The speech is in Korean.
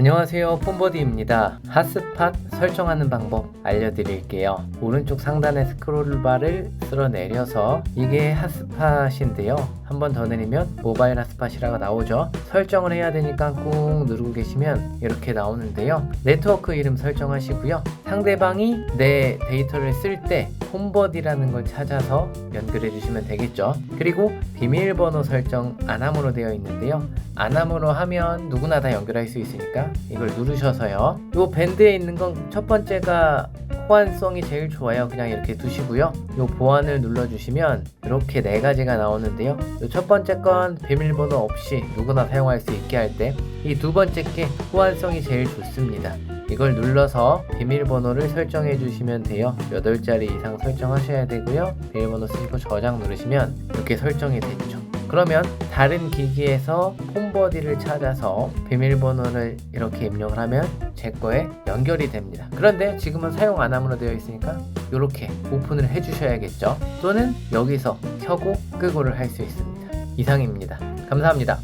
안녕하세요 폼버디입니다. 핫스팟 설정하는 방법 알려드릴게요. 오른쪽 상단의 스크롤바를 쓸어내려서 이게 핫스팟인데요. 한 번 더 내리면 모바일 핫스팟이라고 나오죠. 설정을 해야 되니까 꾹 누르고 계시면 이렇게 나오는데요. 네트워크 이름 설정하시고요. 상대방이 내 데이터를 쓸때 폼버디라는 걸 찾아서 연결해 주시면 되겠죠. 그리고 비밀번호 설정 안함으로 되어 있는데요 안함으로 하면 누구나 다 연결할 수 있으니까 이걸 누르셔서요. 요 밴드에 있는 건 첫 번째가 호환성이 제일 좋아요. 그냥 이렇게 두시고요. 요 보안을 눌러주시면 이렇게 네 가지가 나오는데요. 요첫 번째 건 비밀번호 없이 누구나 사용할 수 있게 할 때 이 두 번째 게 호환성이 제일 좋습니다. 이걸 눌러서 비밀번호를 설정해 주시면 돼요. 8자리 이상 설정하셔야 되고요. 비밀번호 쓰시고 저장 누르시면 이렇게 설정이 됐죠. 그러면 다른 기기에서 폼버디를 찾아서 비밀번호를 이렇게 입력을 하면 제 거에 연결이 됩니다. 그런데 지금은 사용 안 함으로 되어 있으니까 이렇게 오픈을 해 주셔야겠죠. 또는 여기서 켜고 끄고를 할 수 있습니다. 이상입니다. 감사합니다.